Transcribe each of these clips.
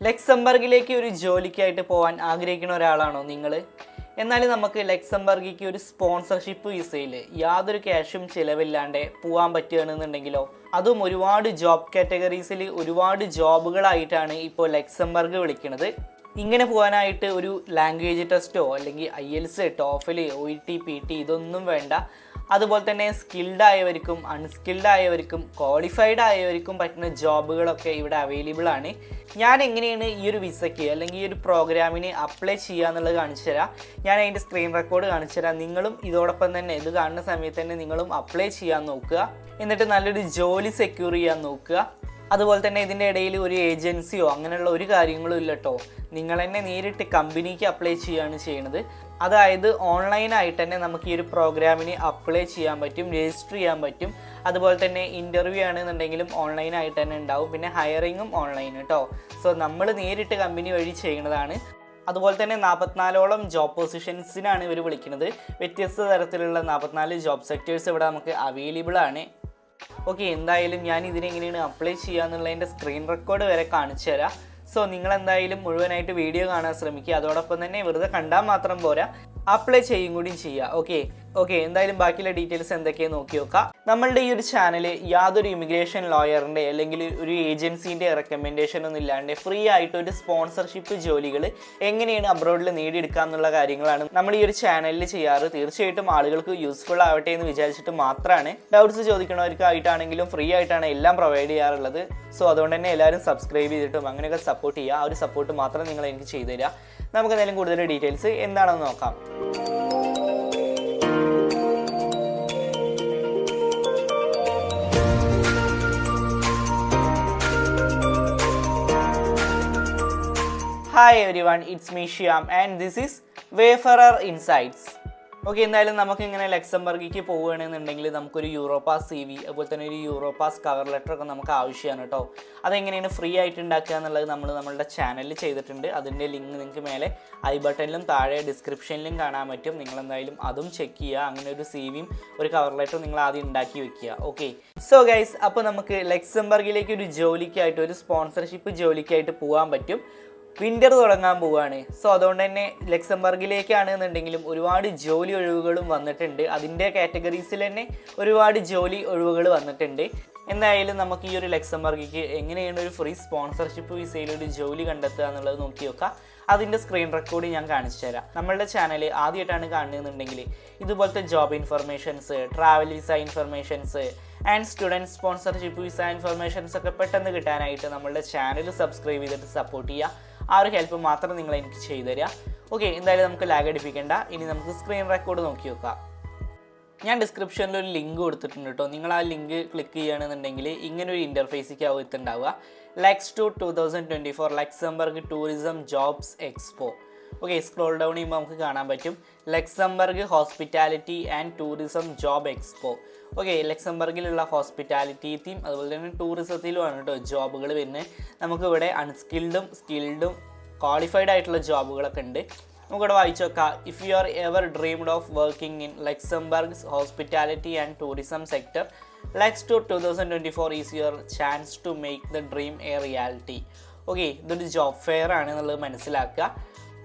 ലക്സംബർഗിലേക്ക് ഒരു ജോലിക്കായിട്ട് പോകാൻ ആഗ്രഹിക്കുന്ന ഒരാളാണോ നിങ്ങൾ എന്നാൽ നമുക്ക് ലക്സംബർഗിക്ക് ഒരു സ്പോൺസർഷിപ്പ് വിസയിൽ യാതൊരു ക്യാഷും ചിലവില്ലാണ്ട് പോകാൻ പറ്റുകയാണെന്നുണ്ടെങ്കിലോ അതും ഒരുപാട് ജോബ് കാറ്റഗറീസിൽ ഒരുപാട് ജോബുകളായിട്ടാണ് ഇപ്പോൾ ലക്സംബർഗ് വിളിക്കുന്നത്. ഇങ്ങനെ പോകാനായിട്ട് ഒരു ലാംഗ്വേജ് ടെസ്റ്റോ അല്ലെങ്കിൽ IELTS TOEFL O T P T ഇതൊന്നും വേണ്ട. അതുപോലെ തന്നെ സ്കിൽഡ് ആയവർക്കും അൺസ്കിൽഡ് ആയവർക്കും ക്വാളിഫൈഡ് ആയവർക്കും പറ്റുന്ന ജോബുകളൊക്കെ ഇവിടെ അവൈലബിൾ ആണ്. ഞാൻ എങ്ങനെയാണ് ഈ ഒരു വിസയ്ക്ക് അല്ലെങ്കിൽ ഈ ഒരു പ്രോഗ്രാമിന് അപ്ലൈ ചെയ്യുക എന്നുള്ളത് കാണിച്ചു തരാം. ഞാൻ അതിന്റെ സ്ക്രീൻ റെക്കോർഡ് കാണിച്ചു തരാം. നിങ്ങളും ഇതോടൊപ്പം തന്നെ ഇത് കാണുന്ന സമയത്ത് തന്നെ നിങ്ങളും അപ്ലൈ ചെയ്യാൻ നോക്കുക. എന്നിട്ട് നല്ലൊരു ജോലി സെക്യൂർ ചെയ്യാൻ നോക്കുക. അതുപോലെ തന്നെ ഇതിന്റെ ഇടയിൽ ഒരു ഏജൻസിയോ അങ്ങനെയുള്ള ഒരു കാര്യങ്ങളും ഇല്ല കേട്ടോ നിങ്ങൾ തന്നെ നേരിട്ട് കമ്പനിക്ക് അപ്ലൈ ചെയ്യുകയാണ് ചെയ്യണത്. അതായത് ഓൺലൈനായിട്ട് തന്നെ നമുക്ക് ഈ ഒരു പ്രോഗ്രാമിന് അപ്ലൈ ചെയ്യാൻ പറ്റും രജിസ്റ്റർ ചെയ്യാൻ പറ്റും. അതുപോലെ തന്നെ ഇന്റർവ്യൂ ആണെന്നുണ്ടെങ്കിലും ഓൺലൈനായിട്ട് തന്നെ ഉണ്ടാവും. പിന്നെ ഹയറിങ്ങും ഓൺലൈൻ കേട്ടോ സോ നമ്മൾ നേരിട്ട് കമ്പനി വഴി ചെയ്യുന്നതാണ് അതുപോലെ തന്നെ നാൽപ്പത്തിനാലോളം ജോബ് പൊസിഷൻസിനാണ് ഇവർ വിളിക്കുന്നത് വ്യത്യസ്ത തരത്തിലുള്ള നാൽപ്പത്തിനാല് ജോബ് സെക്ടേഴ്സ് ഇവിടെ നമുക്ക് അവൈലബിൾ ആണ്. ഓക്കെ എന്തായാലും ഞാൻ ഇതിനെങ്ങനെയാണ് അപ്ലൈ ചെയ്യുക എന്നുള്ളതിന്റെ സ്ക്രീൻ റെക്കോർഡ് വരെ കാണിച്ചു തരാം. സോ നിങ്ങൾ എന്തായാലും മുഴുവനായിട്ട് വീഡിയോ കാണാൻ ശ്രമിക്കുക. അതോടൊപ്പം തന്നെ വെറുതെ കണ്ടാൽ മാത്രം പോരാ. അപ്ലൈ ചെയ്യും കൂടി ചെയ്യുക ഓക്കെ ഓക്കെ എന്തായാലും ബാക്കിയുള്ള ഡീറ്റെയിൽസ് എന്തൊക്കെയാണ് നോക്കി നോക്കാം. നമ്മളുടെ ഈ ഒരു ചാനൽ യാതൊരു ഇമിഗ്രേഷൻ ലോയറിന്റെ അല്ലെങ്കിൽ ഒരു ഏജൻസീന്റെ റെക്കമെൻഡേഷൻ ഒന്നും ഇല്ലാണ്ട് ഫ്രീ ആയിട്ട് ഒരു സ്പോൺസർഷിപ്പ് ജോലികൾ എങ്ങനെയാണ് അബ്രോഡിൽ നേടിയെടുക്കുക എന്നുള്ള കാര്യങ്ങളാണ് നമ്മൾ ഈ ഒരു ചാനലിൽ ചെയ്യാറ്. തീർച്ചയായിട്ടും ആളുകൾക്ക് യൂസ്ഫുൾ ആവട്ടെ എന്ന് വിചാരിച്ചിട്ട് മാത്രമാണ് ഡൗട്ട്സ് ചോദിക്കണവർക്കായിട്ടാണെങ്കിലും ഫ്രീ ആയിട്ടാണ് എല്ലാം പ്രൊവൈഡ് ചെയ്യാറുള്ളത്. സോ അതുകൊണ്ട് തന്നെ എല്ലാവരും സബ്സ്ക്രൈബ് ചെയ്തിട്ടും അങ്ങനെയൊക്കെ സപ്പോർട്ട് ചെയ്യുക. ആ ഒരു സപ്പോർട്ട് മാത്രം നിങ്ങൾ എനിക്ക് ചെയ്തു തരിക നമുക്ക് എന്തായാലും കൂടുതൽ ഡീറ്റെയിൽസ് എന്താണെന്ന് നോക്കാം. Hi everyone it's me Shyam and this is Wayfarer Insights okay എന്തായാലും നമുക്ക് ഇങ്ങനെ ലക്സംബർഗിക്ക് പോവുകയാണെന്നുണ്ടെങ്കിൽ നമുക്കൊരു യൂറോപ്പാസ് സി വി അതുപോലെ തന്നെ ഒരു യൂറോപ്പാസ് കവർ ലെറ്റർ ഒക്കെ നമുക്ക് ആവശ്യമാണ് കേട്ടോ. അതെങ്ങനെയാണ് ഫ്രീ ആയിട്ട് ഉണ്ടാക്കുക എന്നുള്ളത് നമ്മൾ നമ്മളുടെ ചാനലിൽ ചെയ്തിട്ടുണ്ട്. അതിന്റെ ലിങ്ക് നിങ്ങൾക്ക് മേലെ ഐ ബട്ടണിലും താഴെ ഡിസ്ക്രിപ്ഷനിലും കാണാൻ പറ്റും. നിങ്ങൾ എന്തായാലും അതും ചെക്ക് ചെയ്യുക. അങ്ങനെ ഒരു സി വിയും ഒരു കവർ ലെറ്ററും നിങ്ങൾ ആദ്യം ഉണ്ടാക്കി വെക്കുക. ഓക്കെ. സോ ഗൈസ് അപ്പോൾ നമുക്ക് ലക്സംബർഗിലേക്ക് ഒരു ജോലിക്കായിട്ട് ഒരു സ്പോൺസർഷിപ്പ് ജോലിക്കായിട്ട് പോകാൻ പറ്റും. വിന്റർ തുടങ്ങാൻ പോവുകയാണ് സോ അതുകൊണ്ട് തന്നെ ലക്സംബർഗിലേക്കാണ് എന്നുണ്ടെങ്കിലും ഒരുപാട് ജോലി ഒഴിവുകളും വന്നിട്ടുണ്ട്. അതിന്റെ കാറ്റഗറീസിൽ തന്നെ ഒരുപാട് ജോലി ഒഴിവുകൾ വന്നിട്ടുണ്ട്. എന്തായാലും നമുക്ക് ഈ ഒരു ലക്സംബർഗിക്ക് എങ്ങനെയാണ് ഒരു ഫ്രീ സ്പോൺസർഷിപ്പ് വിസയിൽ ഒരു ജോലി കണ്ടെത്തുക എന്നുള്ളത് നോക്കി നോക്കാം. അതിന്റെ സ്ക്രീൻ റെക്കോർഡ് ഞാൻ കാണിച്ചു തരാം. നമ്മളുടെ ചാനൽ ആദ്യമായിട്ടാണ് കാണുന്നതെന്നുണ്ടെങ്കിൽ ഇതുപോലത്തെ job informations travel visa informations and student sponsorship visa informations ഒക്കെ പെട്ടെന്ന് കിട്ടാനായിട്ട് നമ്മളുടെ ചാനൽ സബ്സ്ക്രൈബ് ചെയ്തിട്ട് സപ്പോർട്ട് ചെയ്യുക. ആ ഒരു ഹെൽപ്പ് മാത്രം നിങ്ങൾ എനിക്ക് ചെയ്തു തരിക ഓക്കെ എന്തായാലും നമുക്ക് ലാഗ് അടിപ്പിക്കേണ്ട. ഇനി നമുക്ക് സ്ക്രീൻ റെക്കോർഡ് നോക്കി നോക്കാം ഞാൻ ഡിസ്ക്രിപ്ഷനിൽ ഒരു ലിങ്ക് കൊടുത്തിട്ടുണ്ട് കേട്ടോ നിങ്ങൾ ആ ലിങ്ക് ക്ലിക്ക് ചെയ്യുകയാണെന്നുണ്ടെങ്കിൽ ഇങ്ങനെ ഒരു ഇന്റർഫേസിക്ക് ആവും Lex two two thousand twenty four Luxembourg tourism jobs expo okay scroll down ചെയ്യുമ്പോൾ നമുക്ക് കാണാൻ പറ്റും. Luxembourg hospitality and tourism job expo. Okay ലക്സംബർഗിലുള്ള hospitality theme അതുപോലെ തന്നെ ടൂറിസത്തിലുമാണ് കേട്ടോ ജോബുകൾ വരുന്നത് നമുക്കിവിടെ അൺസ്കിൽഡും സ്കിൽഡും ക്വാളിഫൈഡ് ആയിട്ടുള്ള ജോബുകളൊക്കെ ഉണ്ട്. നമുക്കിവിടെ വായിച്ചു നോക്കാം. If you are ever dreamed of working in Luxembourg's hospitality and tourism sector Lex two two thousand twenty four is your chance to make the dream a reality okay ഇതൊരു ജോബ് ഫെയർ ആണ് എന്നുള്ളത് മനസ്സിലാക്കുക.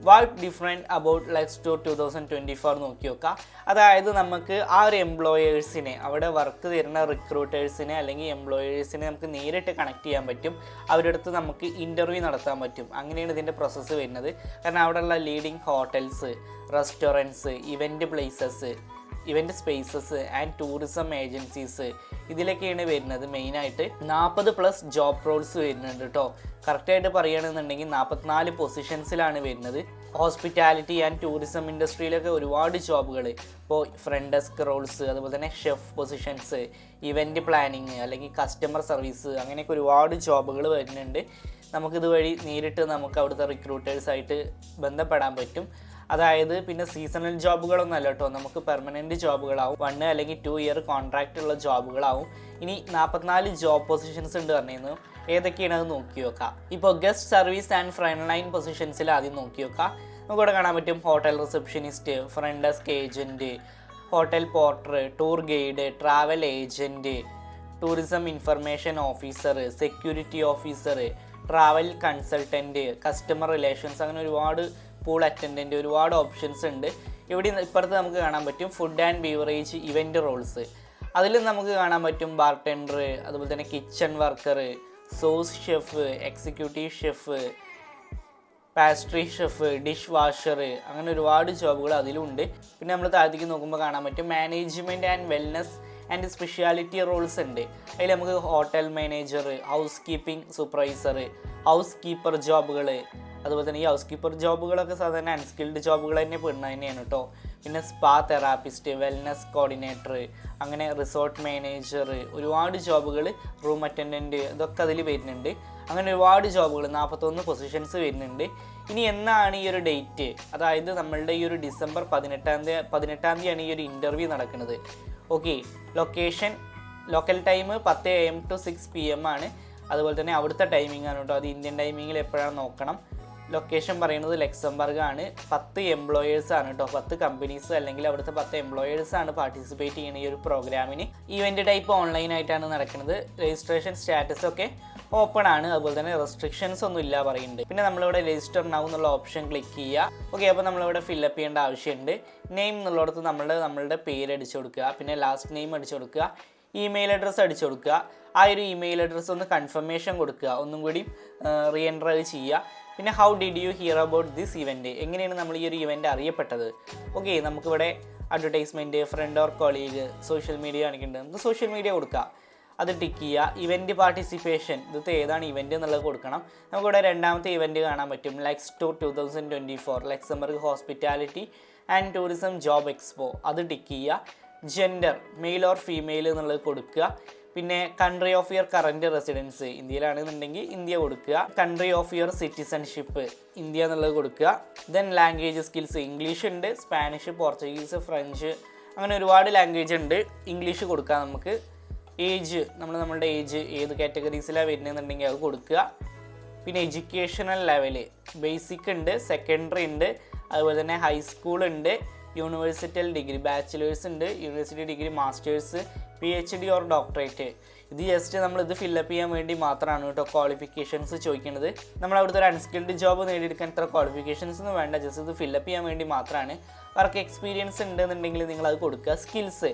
What different about Lex two two thousand twenty four നോക്കി നോക്കുക അതായത് നമുക്ക് ആ ഒരു എംപ്ലോയേഴ്സിനെ അവിടെ വർക്ക് തരുന്ന റിക്രൂട്ടേഴ്സിനെ അല്ലെങ്കിൽ എംപ്ലോയേഴ്സിനെ നമുക്ക് നേരിട്ട് കണക്ട് ചെയ്യാൻ പറ്റും. അവരുടെ അടുത്ത് നമുക്ക് ഇന്റർവ്യൂ നടത്താൻ പറ്റും. അങ്ങനെയാണ് ഇതിന്റെ പ്രോസസ്സ് വരുന്നത്. കാരണം അവിടെയുള്ള leading hotels restaurants event places event spaces and tourism agencies ഇതിലൊക്കെയാണ് വരുന്നത്. മെയിനായിട്ട് നാൽപ്പത് പ്ലസ് ജോബ് റോൾസ് വരുന്നുണ്ട് കേട്ടോ കറക്റ്റായിട്ട് പറയുകയാണെന്നുണ്ടെങ്കിൽ നാൽപ്പത്തിനാല് പൊസിഷൻസിലാണ് വരുന്നത്. ഹോസ്പിറ്റാലിറ്റി ആൻഡ് ടൂറിസം ഇൻഡസ്ട്രിയിലൊക്കെ ഒരുപാട് ജോബുകൾ ഇപ്പോൾ ഫ്രണ്ട് ഡെസ്ക് റോൾസ് അതുപോലെ തന്നെ ഷെഫ് പൊസിഷൻസ് ഇവന്റ് പ്ലാനിങ് അല്ലെങ്കിൽ കസ്റ്റമർ സർവീസ് അങ്ങനെയൊക്കെ ഒരുപാട് ജോബുകൾ വരുന്നുണ്ട്. നമുക്കിത് വഴി നേരിട്ട് നമുക്ക് അവിടുത്തെ റിക്രൂട്ടേഴ്സായിട്ട് ബന്ധപ്പെടാൻ പറ്റും. അതായത് പിന്നെ സീസണൽ ജോബുകളൊന്നും അല്ല കേട്ടോ നമുക്ക് പെർമനന്റ് ജോബുകളാവും വൺ അല്ലെങ്കിൽ ടു ഇയർ കോൺട്രാക്റ്റ് ഉള്ള ജോബുകളാവും ഇനി നാൽപ്പത്തിനാല് ജോബ് പൊസിഷൻസ് ഉണ്ട് പറഞ്ഞിരുന്നു. ഏതൊക്കെയാണ് അത് നോക്കി നോക്കാം ഇപ്പോൾ guest service and front line പൊസിഷൻസിൽ ആദ്യം നോക്കി നോക്കാം നമുക്കിവിടെ കാണാൻ പറ്റും hotel receptionist front desk agent hotel porter tour guide travel agent tourism information officer security officer travel consultant customer relations അങ്ങനെ ഒരുപാട് പൂൾ അറ്റൻഡന്റ് ഒരുപാട് ഓപ്ഷൻസ് ഉണ്ട്. ഇവിടെ ഇപ്പുറത്ത് നമുക്ക് കാണാൻ പറ്റും food and beverage event roles അതിൽ നമുക്ക് കാണാൻ പറ്റും ബാർട്ടൻഡർ അതുപോലെ തന്നെ kitchen worker sous chef executive chef pastry chef dish washer അങ്ങനെ ഒരുപാട് ജോബുകൾ അതിലുണ്ട്. പിന്നെ നമ്മൾ താഴത്തേക്ക് നോക്കുമ്പോൾ കാണാൻ പറ്റും management and wellness and speciality roles ഉണ്ട്. അതിൽ നമുക്ക് hotel manager housekeeping supervisor housekeeper ജോബുകൾ അതുപോലെ തന്നെ ഈ ഹൗസ് കീപ്പർ ജോബുകളൊക്കെ സാധാരണ അൺസ്കിൽഡ് ജോബുകൾ തന്നെ പെടുന്നത് തന്നെയാണ് കേട്ടോ പിന്നെ സ്പാ തെറാപ്പിസ്റ്റ് വെൽനസ് കോർഡിനേറ്റർ അങ്ങനെ റിസോർട്ട് മാനേജർ ഒരുപാട് ജോബുകൾ റൂം അറ്റൻഡന്റ് ഇതൊക്കെ അതിൽ വരുന്നുണ്ട്. അങ്ങനെ ഒരുപാട് ജോബുകൾ നാൽപ്പത്തൊന്ന് പൊസിഷൻസ് വരുന്നുണ്ട്. ഇനി എന്നാണ് ഈ ഒരു ഡേറ്റ് അതായത് നമ്മളുടെ ഈ ഒരു ഡിസംബർ പതിനെട്ടാം തീയതി പതിനെട്ടാം തീയതിയാണ് ഈ ഒരു ഇന്റർവ്യൂ നടക്കുന്നത്. ഓക്കെ ലൊക്കേഷൻ ലോക്കൽ ടൈം പത്ത് A M to six P M ആണ്. അതുപോലെ തന്നെ അവിടുത്തെ ടൈമിംഗ് ആണ് കേട്ടോ അത് ഇന്ത്യൻ ടൈമിങ്ങിൽ എപ്പോഴാണ് നോക്കണം. ലൊക്കേഷൻ പറയുന്നത് ലക്സംബർഗ് ആണ് പത്ത് എംപ്ലോയേഴ്സ് ആണ് കേട്ടോ പത്ത് കമ്പനീസ് അല്ലെങ്കിൽ അവിടുത്തെ പത്ത് എംപ്ലോയേഴ്സ് ആണ് പാർട്ടിസിപ്പേറ്റ് ചെയ്യുന്ന ഈ ഒരു പ്രോഗ്രാമിന് ഇവന്റ് ടൈപ്പ് ഓൺലൈൻ ആയിട്ടാണ് നടക്കുന്നത്. രജിസ്ട്രേഷൻ സ്റ്റാറ്റസ് ഒക്കെ ഓപ്പൺ ആണ്. അതുപോലെ തന്നെ റെസ്ട്രിക്ഷൻസ് ഒന്നും ഇല്ല പറയുന്നുണ്ട്. പിന്നെ നമ്മളിവിടെ രജിസ്റ്റർ നൗ എന്നുള്ള ഓപ്ഷൻ ക്ലിക്ക് ചെയ്യുക. ഓക്കെ അപ്പോൾ നമ്മളിവിടെ ഫില്ലപ്പ് ചെയ്യേണ്ട ആവശ്യമുണ്ട്. നെയിം എന്നുള്ളിടത്ത് നമ്മൾ നമ്മളുടെ പേര് അടിച്ചു കൊടുക്കുക. പിന്നെ ലാസ്റ്റ് നെയിം അടിച്ചു കൊടുക്കുക. ഇമെയിൽ അഡ്രസ്സ് അടിച്ചു കൊടുക്കുക. ആ ഒരു ഇമെയിൽ അഡ്രസ്സ് ഒന്ന് കൺഫർമേഷൻ കൊടുക്കുക. ഒന്നും കൂടി റീ ചെയ്യുക. പിന്നെ how did you hear about this event എങ്ങനെയാണ് നമ്മൾ ഈ ഒരു ഇവന്റ് അറിയപ്പെട്ടത്? ഓക്കെ നമുക്കിവിടെ advertisement friend or colleague social media കാണിക്കുന്നുണ്ട്. നമുക്ക് സോഷ്യൽ മീഡിയ കൊടുക്കാം. അത് ടിക്ക് ചെയ്യുക. ഇവന്റ് പാർട്ടിസിപ്പേഷൻ ഇത് ഏതാണ് ഇവന്റ് എന്നുള്ളത് കൊടുക്കണം. നമുക്കിവിടെ രണ്ടാമത്തെ ഇവന്റ് കാണാൻ പറ്റും. Lex two two thousand twenty four Luxembourg hospitality and tourism job expo അത് ടിക്ക് ചെയ്യുക. ജെൻഡർ മെയിൽ ഓർ ഫീമെയിൽ എന്നുള്ളത് കൊടുക്കുക. പിന്നെ country of your current residence ഇന്ത്യയിലാണെന്നുണ്ടെങ്കിൽ India കൊടുക്കുക. Country of your citizenship India എന്നുള്ളത് കൊടുക്കുക. ദെൻ ലാംഗ്വേജ് സ്കിൽസ് ഇംഗ്ലീഷ് ഉണ്ട് Spanish Portuguese French അങ്ങനെ ഒരുപാട് ലാംഗ്വേജ് ഉണ്ട്. ഇംഗ്ലീഷ് കൊടുക്കുക നമുക്ക്. ഏജ് നമ്മൾ നമ്മുടെ ഏജ് ഏത് കാറ്റഗറീസിലാണ് വരുന്നതെന്നുണ്ടെങ്കിൽ അത് കൊടുക്കുക. പിന്നെ എഡ്യൂക്കേഷണൽ ലെവൽ ബേസിക് ഉണ്ട് സെക്കൻഡറി ഉണ്ട് അതുപോലെ തന്നെ ഹൈസ്കൂൾ ഉണ്ട് യൂണിവേഴ്സിറ്റൽ ഡിഗ്രി ബാച്ചിലേഴ്സ് ഉണ്ട് university degree masters P H D or doctorate ഇത് ജസ്റ്റ് നമ്മൾ ഇത് ഫില്ലപ്പ് ചെയ്യാൻ വേണ്ടി മാത്രമാണ് കേട്ടോ ക്വാളിഫിക്കേഷൻസ് ചോദിക്കുന്നത്. നമ്മൾ അവിടുത്തെ ഒരു അൺസ്കിൽഡ് ജോബ് നേടിയെടുക്കാൻ ഇത്ര ക്വാളിഫിക്കേഷൻസ് ഒന്നും വേണ്ട. ജസ്റ്റ് ഇത് ഫില്ലപ്പ് ചെയ്യാൻ വേണ്ടി മാത്രമാണ്. വർക്ക് എക്സ്പീരിയൻസ് ഉണ്ടെന്നുണ്ടെങ്കിൽ നിങ്ങൾ അത് കൊടുക്കുക. സ്കിൽസ്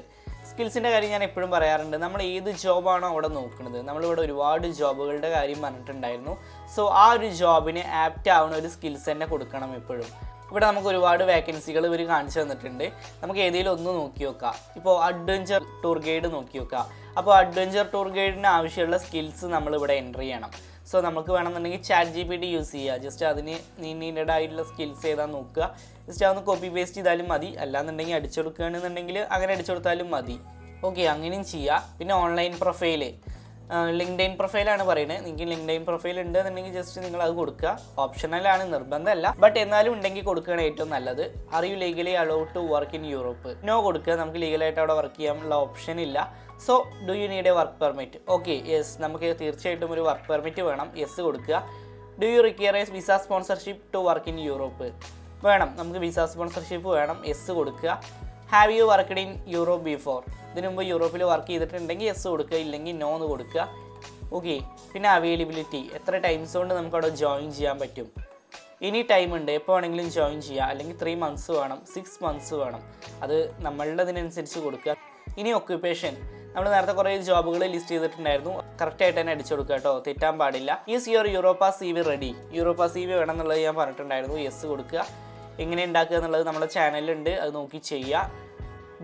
സ്കിൽസിന്റെ കാര്യം ഞാൻ എപ്പോഴും പറയാറുണ്ട്. നമ്മൾ ഏത് ജോബാണോ അവിടെ നോക്കുന്നത്. നമ്മളിവിടെ ഒരുപാട് ജോബുകളുടെ കാര്യം പറഞ്ഞിട്ടുണ്ടായിരുന്നു. സോ ആ ഒരു ജോബിന് ആപ്റ്റ് ആവുന്ന ഒരു സ്കിൽസ് തന്നെ കൊടുക്കണം എപ്പോഴും. ഇവിടെ നമുക്ക് ഒരുപാട് വേക്കൻസികൾ ഇവർ കാണിച്ചു തന്നിട്ടുണ്ട്. നമുക്ക് ഏതെങ്കിലും ഒന്ന് നോക്കി നോക്കാം ഇപ്പോൾ അഡ്വഞ്ചർ ടൂർ ഗൈഡ് നോക്കി നോക്കാം അപ്പോൾ അഡ്വഞ്ചർ ടൂർ ഗൈഡിന് ആവശ്യമുള്ള സ്കിൽസ് നമ്മളിവിടെ എന്റർ ചെയ്യണം. സോ നമുക്ക് വേണമെന്നുണ്ടെങ്കിൽ chat G P T use ചെയ്യുക ജസ്റ്റ് അതിന് നീഡഡ് ആയിട്ടുള്ള സ്കിൽസ് ഏതാ നോക്കുക. ജസ്റ്റ് അതൊന്ന് കോപ്പി പേസ്റ്റ് ചെയ്താലും മതി. അല്ലാന്നുണ്ടെങ്കിൽ അടിച്ചെടുക്കുകയാണെന്നുണ്ടെങ്കിൽ അങ്ങനെ അടിച്ചെടുത്താലും മതി. ഓക്കെ അങ്ങനെയും ചെയ്യുക പിന്നെ ഓൺലൈൻ പ്രൊഫൈൽ ലിങ്ക്ഡൈൻ പ്രൊഫൈലാണ് പറയുന്നത്. നിങ്ങൾക്ക് ലിങ്ക്ഡൈൻ പ്രൊഫൈൽ ഉണ്ട് എന്നുണ്ടെങ്കിൽ ജസ്റ്റ് നിങ്ങൾ അത് കൊടുക്കുക. ഓപ്ഷണലാണ് നിർബന്ധമല്ല. ബട്ട് എന്നാലും ഉണ്ടെങ്കിൽ കൊടുക്കുകയാണ് ഏറ്റവും നല്ലത്. Are you legally allowed to work in Europe no കൊടുക്കുക. നമുക്ക് ലീഗലായിട്ട് അവിടെ വർക്ക് ചെയ്യാനുള്ള ഓപ്ഷൻ ഇല്ല. So do you need a work permit okay yes നമുക്ക് തീർച്ചയായിട്ടും ഒരു വർക്ക് പെർമിറ്റ് വേണം. യെസ് കൊടുക്കുക. Do you require as visa sponsorship to work in Europe വേണം. നമുക്ക് വിസ സ്പോൺസർഷിപ്പ് വേണം. യെസ് കൊടുക്കുക. Have you worked in Europe before ഇതിനു മുമ്പ് യൂറോപ്പിൽ വർക്ക് ചെയ്തിട്ടുണ്ടെങ്കിൽ യെസ് കൊടുക്കുക ഇല്ലെങ്കിൽ നോ എന്ന് കൊടുക്കുക. ഓക്കെ പിന്നെ അവൈലബിലിറ്റി എത്ര ടൈംസ് കൊണ്ട് നമുക്ക് അവിടെ ജോയിൻ ചെയ്യാൻ പറ്റും? ഇനി ടൈം ഉണ്ട്. എപ്പോൾ വേണമെങ്കിലും ജോയിൻ ചെയ്യുക അല്ലെങ്കിൽ ത്രീ മന്ത്സ് വേണം സിക്സ് മന്ത്സ് വേണം. അത് നമ്മളുടെ ഇതിനനുസരിച്ച് കൊടുക്കുക. ഇനി ഒക്യുപ്പേഷൻ നമ്മൾ നേരത്തെ കുറേ ജോബുകൾ ലിസ്റ്റ് ചെയ്തിട്ടുണ്ടായിരുന്നു. കറക്റ്റായിട്ട് തന്നെ അടിച്ചു കൊടുക്കുക കേട്ടോ. തെറ്റാൻ പാടില്ല. Is your Europa C V ready Europa C V വേണം എന്നുള്ളത് ഞാൻ പറഞ്ഞിട്ടുണ്ടായിരുന്നു. യെസ് കൊടുക്കുക. എങ്ങനെ ഉണ്ടാക്കുക എന്നുള്ളത് നമ്മുടെ ചാനലിലുണ്ട്. അത് നോക്കി ചെയ്യുക.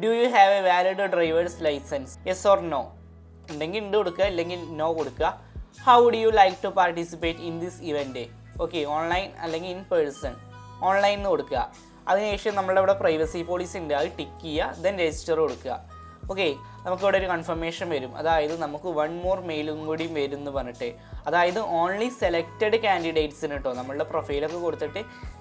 Do you have a valid driver's license yes or no ഉണ്ടെങ്കിൽ ഉണ്ട് കൊടുക്കുക അല്ലെങ്കിൽ നോ കൊടുക്കുക. How do you like to participate in this event okay online അല്ലെങ്കിൽ ഇൻ പേഴ്സൺ ഓൺലൈൻ എന്ന് കൊടുക്കുക. അതിനുശേഷം നമ്മളിവിടെ പ്രൈവസി പോളിസി ഉണ്ട്. അത് ടിക്ക് ചെയ്യുക ദെൻ രജിസ്റ്റർ കൊടുക്കുക. ഓക്കെ നമുക്കിവിടെ ഒരു കൺഫർമേഷൻ വരും. അതായത് നമുക്ക് വൺ മോർ മെയിലും കൂടി വരും എന്ന് പറഞ്ഞിട്ട്. അതായത് ഓൺലി സെലക്റ്റഡ് കാൻഡിഡേറ്റ്സിന് കേട്ടോ നമ്മളുടെ പ്രൊഫൈലൊക്കെ കൊടുത്തിട്ട്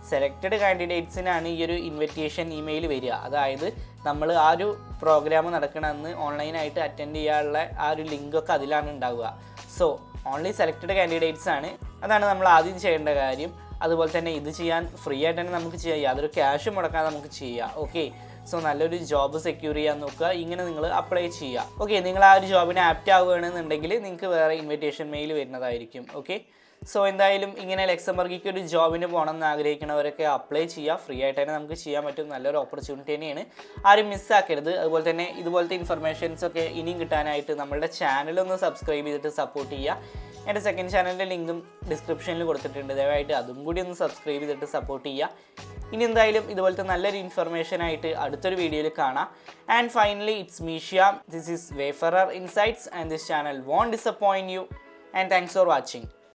സെലക്റ്റഡ് കാൻഡിഡേറ്റ്സിനാണ് ഈ ഒരു ഇൻവിറ്റേഷൻ ഇമെയിൽ വരിക. അതായത് നമ്മൾ ആ ഒരു പ്രോഗ്രാം നടക്കണമെന്ന് ഓൺലൈനായിട്ട് അറ്റൻഡ് ചെയ്യാനുള്ള ആ ഒരു ലിങ്കൊക്കെ അതിലാണ് ഉണ്ടാവുക. സോ ഓൺലി സെലക്റ്റഡ് കാൻഡിഡേറ്റ്സ് ആണ്. അതാണ് നമ്മൾ ആദ്യം ചെയ്യേണ്ട കാര്യം. അതുപോലെ തന്നെ ഇത് ചെയ്യാൻ ഫ്രീ ആയിട്ട് തന്നെ നമുക്ക് ചെയ്യാം. യാതൊരു ക്യാഷും മുടക്കാതെ നമുക്ക് ചെയ്യാം. ഓക്കെ സോ നല്ലൊരു ജോബ് സെക്യൂർ ചെയ്യാൻ നോക്കുക. ഇങ്ങനെ നിങ്ങൾ അപ്ലൈ ചെയ്യുക. ഓക്കെ നിങ്ങൾ ആ ഒരു ജോബിന് ആപ്റ്റ് ആവുകയാണെന്നുണ്ടെങ്കിൽ നിങ്ങൾക്ക് വേറെ ഇൻവിറ്റേഷൻ മെയിൽ വരുന്നതായിരിക്കും. ഓക്കെ സോ എന്തായാലും ഇങ്ങനെ ലക്സംബർഗിക്ക് ഒരു ജോബിന് പോകണം എന്ന് ആഗ്രഹിക്കുന്നവരൊക്കെ അപ്ലൈ ചെയ്യുക. ഫ്രീ ആയിട്ട് തന്നെ നമുക്ക് ചെയ്യാൻ പറ്റും. നല്ലൊരു ഓപ്പർച്യൂണിറ്റി തന്നെയാണ്. ആരും മിസ്സാക്കരുത് അതുപോലെ തന്നെ ഇതുപോലത്തെ ഇൻഫർമേഷൻസ് ഒക്കെ ഇനിയും കിട്ടാനായിട്ട് നമ്മുടെ ചാനലൊന്ന് സബ്സ്ക്രൈബ് ചെയ്തിട്ട് സപ്പോർട്ട് ചെയ്യുക. എന്റെ സെക്കൻഡ് ചാനലിന്റെ ലിങ്കും ഡിസ്ക്രിപ്ഷനിൽ കൊടുത്തിട്ടുണ്ട്. ദയവായിട്ട് അതും കൂടി ഒന്ന് സബ്സ്ക്രൈബ് ചെയ്തിട്ട് സപ്പോർട്ട് ചെയ്യുക. ഇനി എന്തായാലും ഇതുപോലത്തെ നല്ലൊരു ഇൻഫർമേഷൻ ആയിട്ട് അടുത്തൊരു വീഡിയോയിൽ കാണാം. And finally it's മീഷ്യ this is Wayfarer Insights and this channel won't disappoint you and thanks for watching